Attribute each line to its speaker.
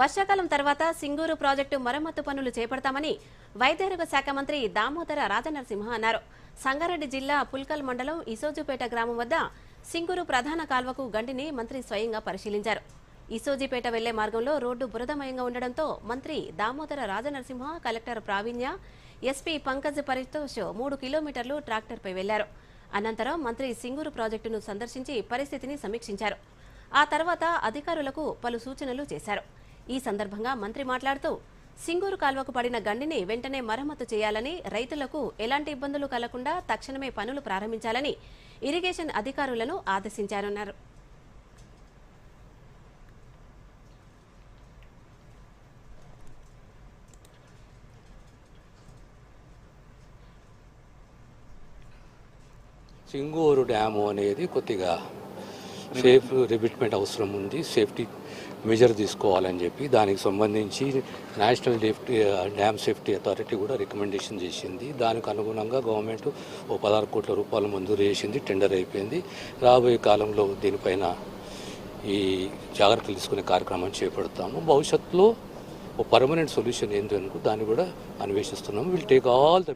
Speaker 1: వర్షాకాలం తర్వాత సింగూరు ప్రాజెక్టు మరమ్మతు పనులు చేపడతామని వైద్యారోగ్య శాఖ మంత్రి దామోదర రాజనరసింహ అన్నారు. సంగారెడ్డి జిల్లా పుల్కల్ మండలం ఇసోజుపేట గ్రామం వద్ద సింగూరు ప్రధాన కాల్వకు గండిని మంత్రి స్వయంగా పరిశీలించారు. ఇసోజీపేట వెళ్ళే మార్గంలో రోడ్డు బురదమయంగా ఉండడంతో మంత్రి దామోదర రాజనరసింహ కలెక్టర్ ప్రావీణ్య ఎస్పీ పంకజ్ పరితోష్ మూడు కిలోమీటర్లు ట్రాక్టర్పై వెళ్ళారు. అనంతరం మంత్రి సింగూరు ప్రాజెక్టును సందర్శించి పరిస్థితిని సమీక్షించారు. ఆ తర్వాత అధికారులకు పలు సూచనలు చేశారు. ఈ సందర్భంగా మంత్రి మాట్లాడుతూ సింగూరు కాల్వకు పడిన గండిని వెంటనే మరమ్మతు చేయాలని రైతులకు ఎలాంటి ఇబ్బందులు కలగకుండా తక్షణమే పనులు ప్రారంభించాలని ఇరిగేషన్ అధికారులను ఆదేశించారన్నారు.
Speaker 2: సింగూరు డ్యాము అనేది కొద్దిగా సేఫ్ రిబిట్మెంట్ అవసరం ఉంది సేఫ్టీ మెజర్ తీసుకోవాలని చెప్పి దానికి సంబంధించి national safety dam safety authority కూడా రికమెండేషన్ చేసింది. దానికి అనుగుణంగా గవర్నమెంట్ ఓ పదహారు కోట్ల రూపాయలు మంజూరు చేసింది టెండర్ అయిపోయింది. రాబోయే కాలంలో దీనిపైన ఈ జాగ్రత్తలు తీసుకునే కార్యక్రమం చేపడతాము. భవిష్యత్తులో ఓ పర్మనెంట్ సొల్యూషన్ ఏంటి అనుకో దాన్ని కూడా అన్వేషిస్తున్నాము. Will take all the